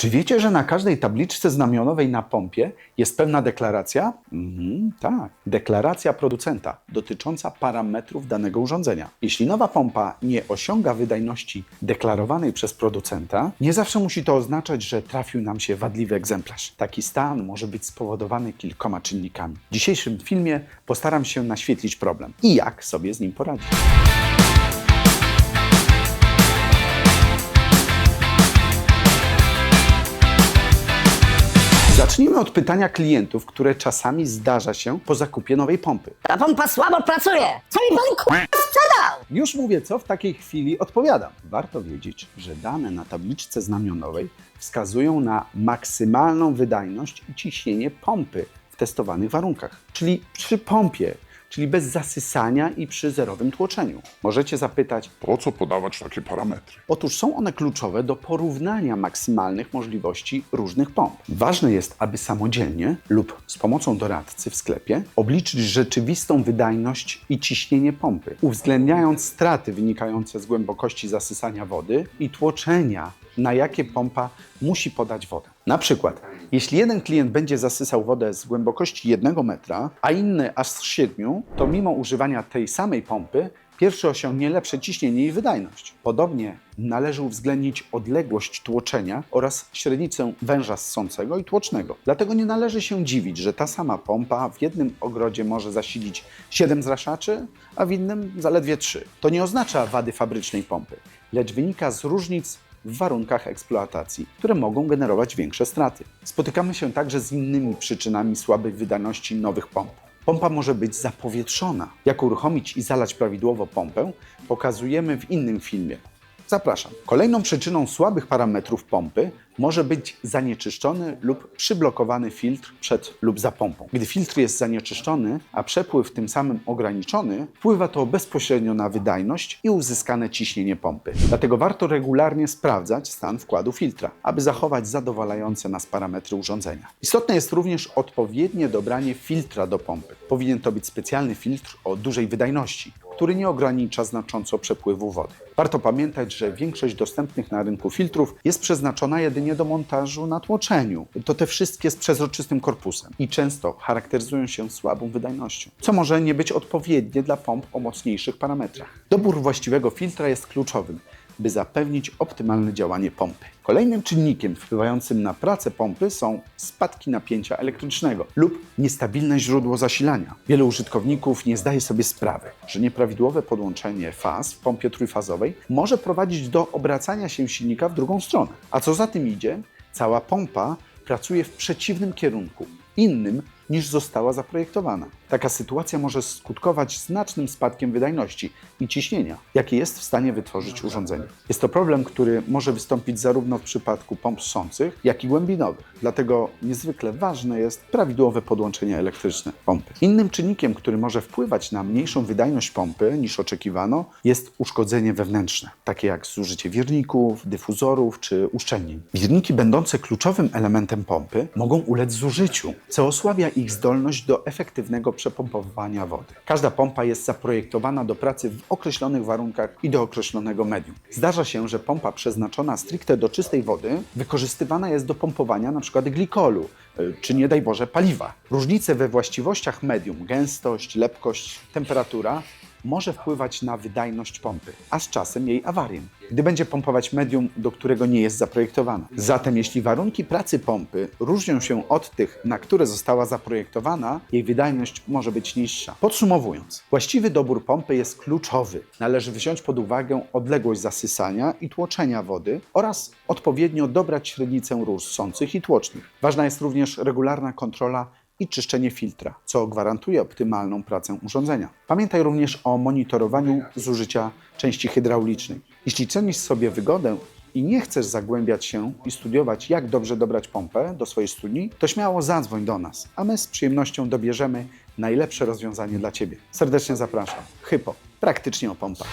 Czy wiecie, że na każdej tabliczce znamionowej na pompie jest pewna deklaracja? Mhm, tak. Deklaracja producenta dotycząca parametrów danego urządzenia. Jeśli nowa pompa nie osiąga wydajności deklarowanej przez producenta, nie zawsze musi to oznaczać, że trafił nam się wadliwy egzemplarz. Taki stan może być spowodowany kilkoma czynnikami. W dzisiejszym filmie postaram się naświetlić problem i jak sobie z nim poradzić. Zacznijmy od pytania klientów, które czasami zdarza się po zakupie nowej pompy. Ta pompa słabo pracuje. Co mi pan k***a sprzedał? Już mówię, co w takiej chwili odpowiadam. Warto wiedzieć, że dane na tabliczce znamionowej wskazują na maksymalną wydajność i ciśnienie pompy w testowanych warunkach, czyli przy pompie, czyli bez zasysania i przy zerowym tłoczeniu. Możecie zapytać, Po co podawać takie parametry? Otóż są one kluczowe do porównania maksymalnych możliwości różnych pomp. Ważne jest, aby samodzielnie lub z pomocą doradcy w sklepie obliczyć rzeczywistą wydajność i ciśnienie pompy, uwzględniając straty wynikające z głębokości zasysania wody i tłoczenia, na jakie pompa musi podać wodę. Na przykład, jeśli jeden klient będzie zasysał wodę z głębokości 1 metra, a inny aż z 7, to mimo używania tej samej pompy Pierwszy osiągnie lepsze ciśnienie i wydajność. Podobnie należy uwzględnić odległość tłoczenia oraz średnicę węża ssącego i tłocznego. Dlatego nie należy się dziwić, że ta sama pompa w jednym ogrodzie może zasilić 7 zraszaczy, a w innym zaledwie 3. To nie oznacza wady fabrycznej pompy, lecz wynika z różnic w warunkach eksploatacji, które mogą generować większe straty. Spotykamy się także z innymi przyczynami słabej wydajności nowych pomp. Pompa może być zapowietrzona. Jak uruchomić i zalać prawidłowo pompę, pokazujemy w innym filmie. Zapraszam. Kolejną przyczyną słabych parametrów pompy może być zanieczyszczony lub przyblokowany filtr przed lub za pompą. Gdy filtr jest zanieczyszczony, a przepływ tym samym ograniczony, wpływa to bezpośrednio na wydajność i uzyskane ciśnienie pompy. Dlatego warto regularnie sprawdzać stan wkładu filtra, aby zachować zadowalające nas parametry urządzenia. Istotne jest również odpowiednie dobranie filtra do pompy. Powinien to być specjalny filtr o dużej wydajności, który nie ogranicza znacząco przepływu wody. Warto pamiętać, że większość dostępnych na rynku filtrów jest przeznaczona jedynie do montażu na tłoczeniu. To te wszystkie z przezroczystym korpusem i często charakteryzują się słabą wydajnością, co może nie być odpowiednie dla pomp o mocniejszych parametrach. Dobór właściwego filtra jest kluczowym, by zapewnić optymalne działanie pompy. Kolejnym czynnikiem wpływającym na pracę pompy są spadki napięcia elektrycznego lub niestabilne źródło zasilania. Wielu użytkowników nie zdaje sobie sprawy, że nieprawidłowe podłączenie faz w pompie trójfazowej może prowadzić do obracania się silnika w drugą stronę. A co za tym idzie, cała pompa pracuje w przeciwnym kierunku, innym niż została zaprojektowana. Taka sytuacja może skutkować znacznym spadkiem wydajności i ciśnienia, jakie jest w stanie wytworzyć urządzenie. Jest to problem, który może wystąpić zarówno w przypadku pomp ssących, jak i głębinowych. Dlatego niezwykle ważne jest prawidłowe podłączenie elektryczne pompy. Innym czynnikiem, który może wpływać na mniejszą wydajność pompy niż oczekiwano, jest uszkodzenie wewnętrzne, takie jak zużycie wirników, dyfuzorów czy uszczelnień. Wirniki będące kluczowym elementem pompy mogą ulec zużyciu, co osłabia ich zdolność do efektywnego przepompowywania wody. Każda pompa jest zaprojektowana do pracy w określonych warunkach i do określonego medium. Zdarza się, że pompa przeznaczona stricte do czystej wody wykorzystywana jest do pompowania np. glikolu y, czy nie daj Boże paliwa. Różnice we właściwościach medium, gęstość, lepkość, temperatura może wpływać na wydajność pompy, a z czasem jej awarię, gdy będzie pompować medium, do którego nie jest zaprojektowana. Zatem jeśli warunki pracy pompy różnią się od tych, na które została zaprojektowana, jej wydajność może być niższa. Podsumowując, właściwy dobór pompy jest kluczowy. Należy wziąć pod uwagę odległość zasysania i tłoczenia wody oraz odpowiednio dobrać średnicę rur ssących i tłocznych. Ważna jest również regularna kontrola i czyszczenie filtra, co gwarantuje optymalną pracę urządzenia. Pamiętaj również o monitorowaniu zużycia części hydraulicznej. Jeśli cenisz sobie wygodę i nie chcesz zagłębiać się i studiować, jak dobrze dobrać pompę do swojej studni, to śmiało zadzwoń do nas, a my z przyjemnością dobierzemy najlepsze rozwiązanie dla Ciebie. Serdecznie zapraszam. Hypo, praktycznie o pompach.